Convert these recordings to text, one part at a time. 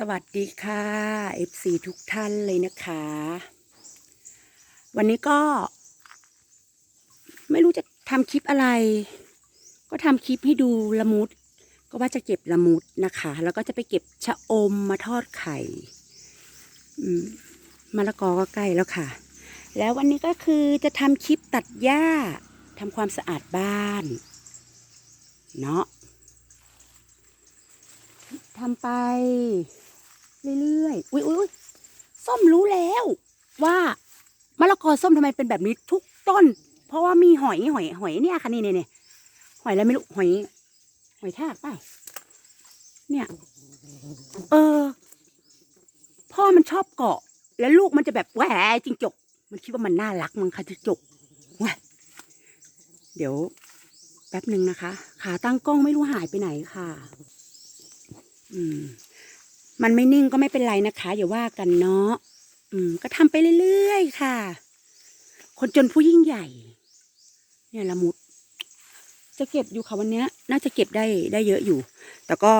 สวัสดีค่ะ FC ทุกท่านเลยนะคะ วันนี้ก็ ไม่รู้จะทำคลิปอะไร ก็ทำคลิปให้ดูละมุด ก็ว่าจะเก็บละมุดนะคะ แล้วก็จะไปเก็บชะอมมาทอดไข่มะละกอก็ใกล้แล้วค่ะ แล้ววันนี้ก็คือจะทำคลิปตัดหญ้าทำความสะอาดบ้าน เนาะทำไป เรื่อยๆ อุ้ยอุ้ยส้มรู้แล้วว่ามะละกอส้มทำไมเป็นแบบนี้ทุกต้น เพราะว่ามีหอยหอยหอยเนี่ยค่ะนี่เนี่ยเนี่ยหอยอะไรไม่รู้หอย หอยทากเปล่าเนี่ย เออ พ่อมันชอบเกาะ แล้วลูกมันจะแบบแหวจิงจก มันคิดว่ามันน่ารักมันค่ะจิงจกแหวเดี๋ยวแป๊บหนึ่งนะคะ ขาตั้งกล้องไม่รู้หายไปไหนค่ะ อืม มันไม่นิ่งก็ไม่เป็นไรนะคะ อย่าว่ากันเนาะอืม ก็ทำไปเรื่อยๆค่ะ คนจนผู้ยิ่งใหญ่ เนี่ยละมุด จะเก็บอยู่ค่ะวันเนี้ย น่าจะเก็บได้ได้เยอะอยู่ แต่ก็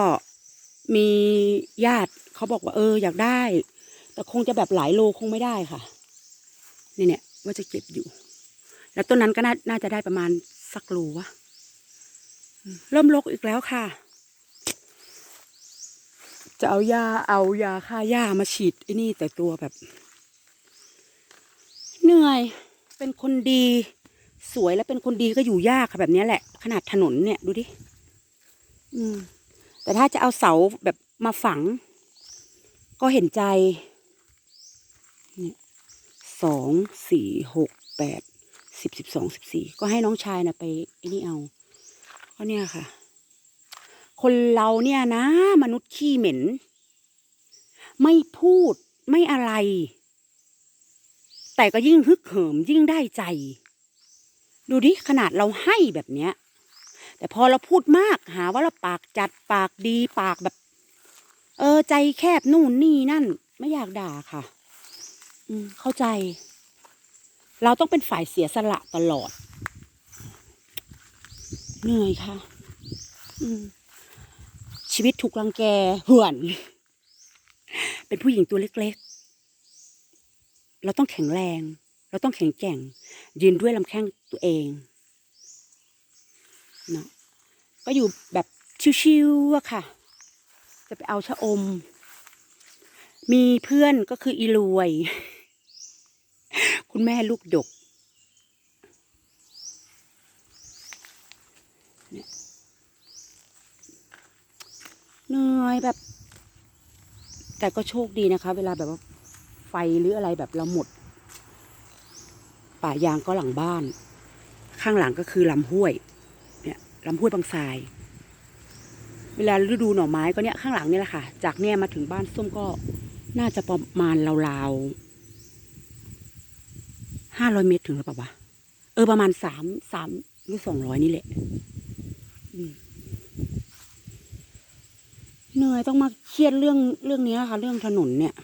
มีญาติเขาบอกว่า เอออยากได้ แต่คงจะแบบหลายโลคงไม่ได้ค่ะนี่เนี่ยว่าจะเก็บอยู่ แล้วต้นนั้นก็น่าน่าจะได้ประมาณสักโลวะเริ่มรกอีกแล้วค่ะ จะเอายาเอายาฆ่าหญ้ามาฉีดไอ้นี่แต่ตัวแบบ เหนื่อย เป็นคนดี สวยและเป็นคนดีก็อยู่ยากค่ะแบบนี้แหละ ขนาดถนนเนี่ยดูดิอืม แต่ถ้าจะเอาเสาแบบมาฝัง ก็เห็นใจเนี่ยสองสี่หกแปดสิบสิบสองสิบสี่ก็ให้น้องชายนะไปไอ้นี่เอาก็เนี่ยค่ะ คนเราเนี่ยนะ มนุษย์ขี้เหม็น ไม่พูดไม่อะไร แต่ก็ยิ่งฮึกเหิมยิ่งได้ใจ ดูดิขนาดเราให้แบบเนี้ย แต่พอเราพูดมากหาว่าเราปากจัดปากดีปากแบบ เออใจแคบนู่นนี่นั่น ไม่อยากด่าค่ะ อืมเข้าใจ เราต้องเป็นฝ่ายเสียสละตลอด เหนื่อยค่ะ อืม ชีวิตถูกรังแกเหื่อนเป็นผู้หญิงตัวเล็กๆ เราต้องแข็งแรง เราต้องแข็งแกร่ง ยืนด้วยลำแข้งตัวเองเนาะก็อยู่แบบชิวๆอะค่ะ จะไปเอาชะอม มีเพื่อนก็คืออีรวย คุณแม่ลูกดก เหนื่อยแบบ แต่ก็โชคดีนะคะ เวลาแบบว่าไฟหรืออะไรแบบเราหมด ป่ายางก็หลังบ้าน ข้างหลังก็คือลำห้วย เนี่ยลำห้วยบางทราย เวลาฤดูหน่อไม้ก็เนี่ยข้างหลังเนี่ยแหละค่ะ จากเนี่ยมาถึงบ้านส้มก็น่าจะประมาณราวๆห้าร้อยเมตรถึงหรือเปล่าวะ เออประมาณสามสามหรือสองร้อยนี่แหละ อืม เหนื่อยต้องมาเครียดเรื่องเรื่องนี้ค่ะ เรื่องถนนเนี่ย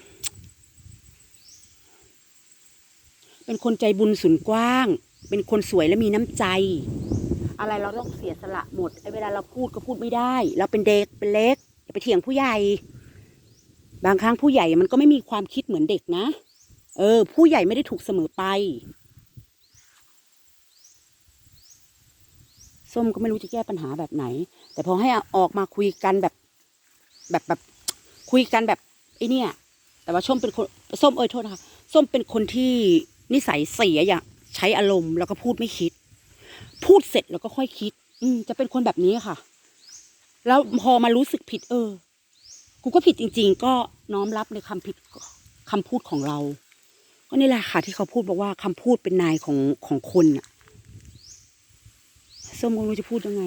เป็นคนใจบุญสุนกว้าง เป็นคนสวยและมีน้ำใจ อะไรเราต้องเสียสละหมดไอ้เวลาเราพูดก็พูดไม่ได้ เราเป็นเด็กเป็นเล็กอย่าไปเถียงผู้ใหญ่ บางครั้งผู้ใหญ่มันก็ไม่มีความคิดเหมือนเด็กนะ เออ ผู้ใหญ่ไม่ได้ถูกเสมอไปส้มก็ไม่รู้จะแก้ปัญหาแบบไหน แต่พอให้ออกมาคุยกันแบบ แบบแบบคุยกันแบบไอ้เนี่ย แต่ว่าส้มเป็นคนส้มเอ่ยโทษนะคะส้มเป็นคนที่นิสัยเสียอย่างใช้อารมณ์แล้วก็พูดไม่คิด พูดเสร็จแล้วก็ค่อยคิด อืมจะเป็นคนแบบนี้ค่ะ แล้วพอมารู้สึกผิด เออ กูก็ผิดจริง ๆ ก็น้อมรับในคำผิดคำพูดของเรา ก็นี่แหละค่ะที่เขาพูดบอกว่าคำพูดเป็นนายของของคนน่ะส้มก็ไม่รู้จะพูดยังไง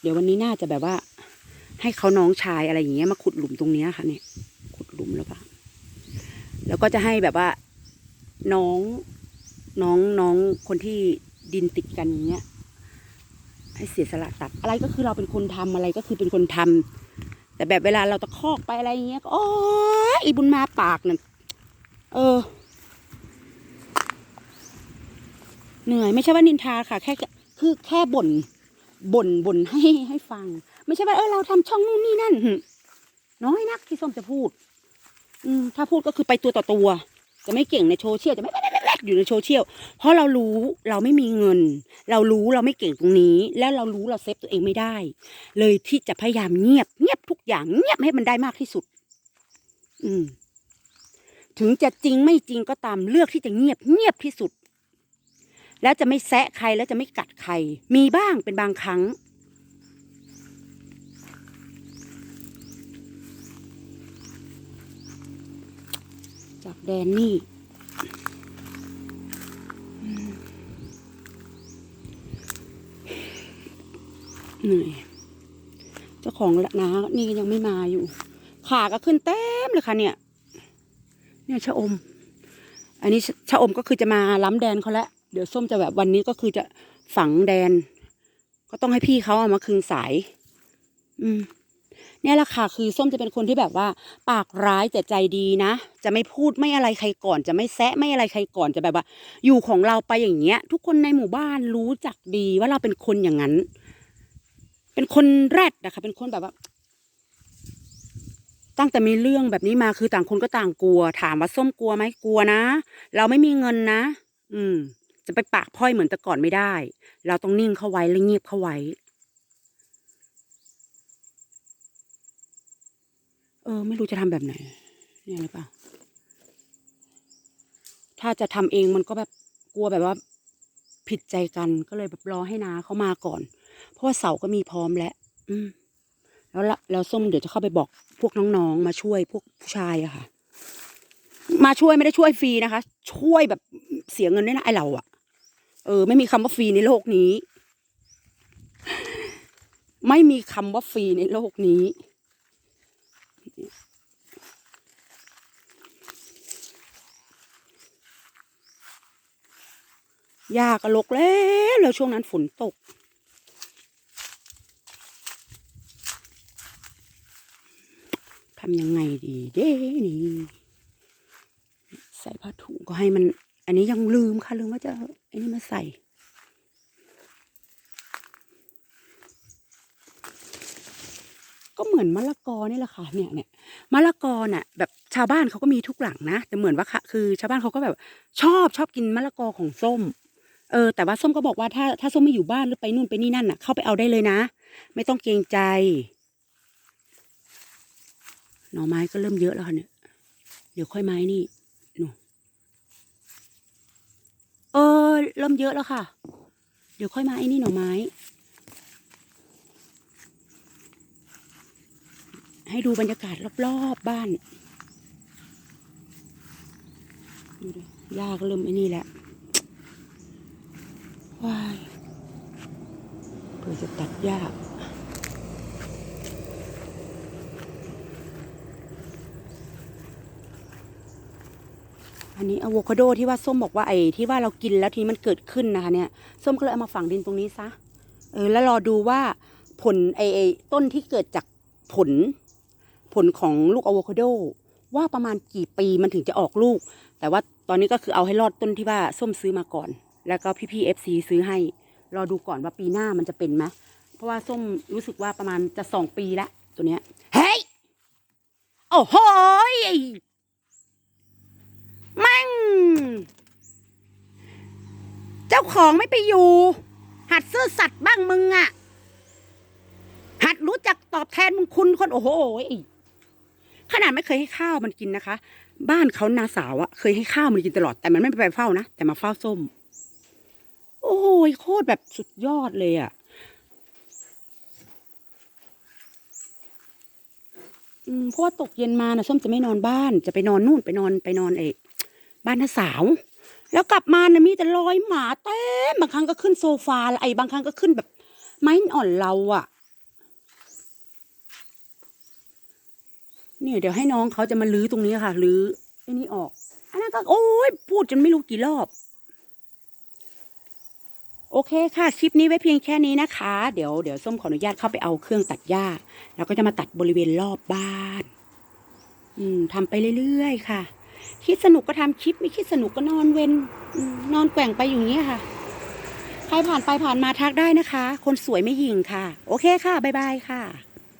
เดี๋ยววันนี้น่าจะแบบว่า ให้เขาน้องชายอะไรอย่างเงี้ยมาขุดหลุมตรงเนี้ยค่ะเนี่ยขุดหลุมแล้วก็แล้วก็จะให้แบบว่าน้องน้องน้องคนที่ดินติดกันอย่างเงี้ยให้เสียสละตัดอะไรก็คือเราเป็นคนทำอะไรก็คือเป็นคนทำแต่แบบเวลาเราตะคอกไปอะไรอย่างเงี้ยก็โอ้ยอีบุญมาปากนั่นเออ เหนื่อยไม่ใช่ว่านินทาค่ะ แค่คือแค่บ่นบ่นบ่นให้ให้ฟัง ไม่ใช่ว่าเออเราทำช่องนู่นนี่นั่นน้อยนักที่ส้มจะพูด อืมถ้าพูดก็คือไปตัวต่อตัว จะไม่เก่งในโซเชียลจะไม่แวกอยู่ในโซเชียลเพราะเรารู้เราไม่มีเงิน เรารู้เราไม่เก่งตรงนี้ แล้วเรารู้เราเซฟตัวเองไม่ได้ เลยที่จะพยายามเงียบ เงียบทุกอย่างเงียบให้มันได้มากที่สุด อืม ถึงจะจริงไม่จริงก็ตามเลือกที่จะเงียบ เงียบที่สุด แล้วจะไม่แซะใครแล้วจะไม่กัดใคร มีบ้างเป็นบางครั้ง แดนนี่เหนื่อยเจ้าของน้านี่ยังไม่มาอยู่ ขาก็ขึ้นเต็มเลยค่ะเนี่ย เนี่ยชะอม อันนี้ชะอมก็คือจะมาล้ำแดนเขาแล้วเดี๋ยวส้มจะแบบวันนี้ก็คือจะฝังแดน ก็ต้องให้พี่เขาเอามาคืนสาย อืม เนี่ยแหละค่ะคือส้มจะเป็นคนที่แบบว่า ปากร้ายแต่ใจดีนะ จะไม่พูดไม่อะไรใครก่อน จะไม่แซะไม่อะไรใครก่อนจะแบบว่า อยู่ของเราไปอย่างเงี้ย ทุกคนในหมู่บ้านรู้จักดีว่าเราเป็นคนอย่างนั้น เป็นคนแรดนะคะ เป็นคนแบบว่า ตั้งแต่มีเรื่องแบบนี้มาคือต่างคนก็ต่างกลัว ถามว่าส้มกลัวไหมกลัวนะ เราไม่มีเงินนะ อืม จะไปปากพ่อยเหมือนแต่ก่อนไม่ได้ เราต้องนิ่งเข้าไว้และเงียบเข้าไว้ เออ ไม่รู้จะทำแบบไหน เนี่ยหรือเปล่า ถ้าจะทำเองมันก็แบบกลัวแบบว่า ผิดใจกันก็เลยแบบรอให้นาเขามาก่อน เพราะว่าเสาก็มีพร้อมแล้วอืม แล้วแล้วส้มเดี๋ยวจะเข้าไปบอกพวกน้องๆ มาช่วยพวกผู้ชายอะค่ะ มาช่วยไม่ได้ช่วยฟรีนะคะ ช่วยแบบเสียเงินด้วยนะไอเราอะเออ ไม่มีคำว่าฟรีในโลกนี้ ไม่มีคำว่าฟรีในโลกนี้ ยากระลกแล้วแล้วช่วงนั้นฝนตก ทำยังไงดีเด้นี่ใส่ผ้าถุงก็ให้มัน อันนี้ยังลืมค่ะลืมว่าจะอาไอ้นี่มาใส่ก็เหมือนมะละกอนี่แหละค่ะเนี่ยเนี่ยมะละกอน่ะแบบชาวบ้านเขาก็มีทุกหลังนะ แต่เหมือนว่าค่ะคือ ชาวบ้านเขาก็แบบชอบชอบกินมะละกอของส้ม เออแต่ว่าส้มก็บอกว่าถ้าถ้าส้มไม่อยู่บ้านหรือไปนู่นไปนี่นั่นน่ะเข้าไปเอาได้เลยนะ ไม่ต้องเกรงใจ หน่อไม้ก็เริ่มเยอะแล้วค่ะเนี่ยเดี๋ยวค่อยไม้นี่หนูเออเริ่มเยอะแล้วค่ะ เดี๋ยวค่อยมาไอ้นี่หน่อไม้ ให้ดูบรรยากาศรอบๆบ้านดูดิหญ้าก็เริ่มไอ้นี่แหละ ว้ายเพื่อจะตัดหญ้าอันนี้อะโวคาโดที่ว่าส้มบอกว่าไอ้ที่ว่าเรากินแล้วทีนี้มันเกิดขึ้นนะคะเนี่ยส้มก็เลยเอามาฝังดินตรงนี้ซะเออแล้วรอดูว่าผลไอ้ไอ้ต้นที่เกิดจากผล ผลของลูกอะโวคาโดว่าประมาณกี่ปีมันถึงจะออกลูก แต่ว่าตอนนี้ก็คือเอาให้รอดต้นที่ว่าส้มซื้อมาก่อน แล้วก็พี่พี่เอฟซีซื้อให้ รอดูก่อนว่าปีหน้ามันจะเป็นไหมเพราะว่าส้มรู้สึกว่าประมาณจะสองปีแล้วตัวเนี้ย เฮ้ย โอ้โหไอ้มั่ง เจ้าของไม่ไปอยู่ หัดซื่อสัตย์บ้างมึงอะหัดรู้จักตอบแทนมึงคุณคนโอ้โหขนาดไม่เคยให้ข้าวมันกินนะคะ บ้านเขานาสาวอะเคยให้ข้าวมันกินตลอดแต่มันไม่ไปเฝ้านะ แต่มาเฝ้าส้ม โอ้ยโคตรแบบสุดยอดเลยอะอืมเพราะว่าตกเย็นมานะส้มจะไม่นอนบ้าน จะไปนอนนู่นไปนอนไปนอนเอกบ้านน้าสาว แล้วกลับมานะมีแต่รอยหมาเต็มบางครั้งก็ขึ้นโซฟาล้วไอ้บางครั้งก็ขึ้นแบบ ไม้อ่อนเราอะเนี่ยเดี๋ยวให้น้องเขาจะมาลื้อตรงนี้ค่ะ ลื้อไอ้นี่ออก อันนั้นก็โอ้ยพูดจนไม่รู้กี่รอบ โอเคค่ะ คลิปนี้ไว้เพียงแค่นี้นะคะ เดี๋ยวเดี๋ยวส้มขออนุญาตเข้าไปเอาเครื่องตัดหญ้า แล้วก็จะมาตัดบริเวณรอบบ้าน อืมทำไปเรื่อยๆค่ะ คิดสนุกก็ทำคลิปไม่คิดสนุกก็นอนเวนนอนแกว่งไปอย่างนี้ยค่ะ ใครผ่านไปผ่านมาทักได้นะคะ คนสวยไม่หยิงค่ะ โอเคค่ะ บ๊ายบายค่ะ